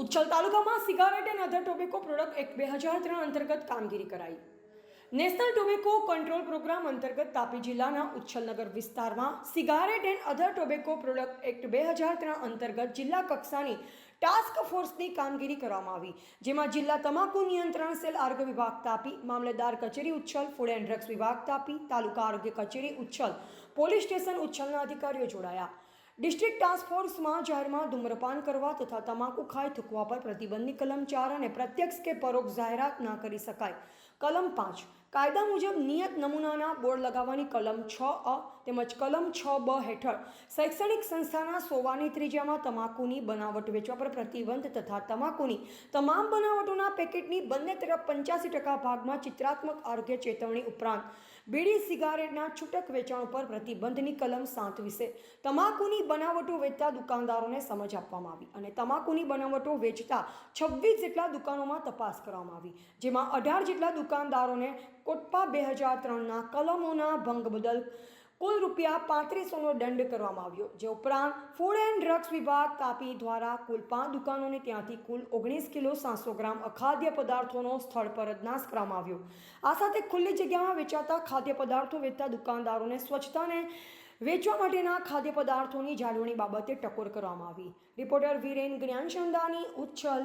ઉચ્છલ તાલુકામાં cigarette and other tobacco product એક બે હજાર ત્રણ અંતર્ગત કામગીરી કરાઈ. નેશનલ ટોબેકો કંટ્રોલ પ્રોગ્રામ અંતર્ગત તાપી જિલ્લાના ઉચ્છલનગર વિસ્તારમાં cigarette and other tobacco product act બે હજાર ત્રણ અંતર્ગત જિલ્લા કક્ષાની ટાસ્ક ફોર્સની કામગીરી કરવામાં આવી, જેમાં જિલ્લા તમાકુ નિયંત્રણ સેલ આરોગ્ય વિભાગ તાપી મામલેદાર કચેરી ઉચ્છલ ફૂડ એન્ડ ડ્રગ્સ વિભાગ તાપી, તાલુકા આરોગ્ય કચેરી ઉચ્છલ, પોલીસ સ્ટેશન ઉચ્છલના અધિકારીઓ જોડાયા. ડિસ્ટ્રિક્ટ ટાસ્ક ફોર્સમાં જાહેરમાં ધૂમ્રપાન કરવા તથા તમાકુ ખાઈ થૂકવા પર પ્રતિબંધની કલમ ચાર અને પ્રત્યક્ષ કે પરોક્ષ જાહેરાત ના કરી શકાય. કલમ પાંચ. કાયદા મુજબ નિયત નમૂનાના બોર્ડ લગાવવાની કલમ છ અ તેમજ કલમ છ બ હેઠળ શૈક્ષણિક સંસ્થાના સોવાની ત્રીજામાં તમાકુની બનાવટ વેચવા પર પ્રતિબંધ તથા તમાકુની તમામ બનાવટોના પેકેટની બંને તરફ પંચ્યાસી ટકા ભાગમાં ચિત્રાત્મક આરોગ્ય ચેતવણી ઉપરાંત બીડી સિગારેટના છૂટક વેચાણ ઉપર પ્રતિબંધની કલમ સાત વિશે તમાકુની બનાવટો વેચતા દુકાનદારોને સમજ આપવામાં આવી અને તમાકુની બનાવટો વેચતા છવ્વીસ જેટલા દુકાનોમાં તપાસ કરવામાં આવી, જેમાં અઢાર જેટલા દુકાનદારોને કોટપા બે હજાર ત્રણના કલમોના ભંગ બદલ કુલ રૂપિયા પાંત્રીસોનો દંડ કરવામાં આવ્યો, જે ઉપરાંત ફૂડ એન્ડ ડ્રગ્સ વિભાગ તાપી દ્વારા કુલ પાંચ દુકાનોને ત્યાંથી કુલ ઓગણીસ કિલો સાતસો ગ્રામ અખાદ્ય પદાર્થોનો સ્થળ પર જ નાશ કરવામાં આવ્યો. આ સાથે ખુલ્લી જગ્યામાં વેચાતા ખાદ્ય પદાર્થો વેચતા દુકાનદારોને સ્વચ્છતાને વેચવા માટેના ખાદ્ય પદાર્થોની જાળવણી બાબતે ટકોર કરવામાં આવી. રિપોર્ટર વિરેન જ્ઞાનચંદાની ઉચ્છલ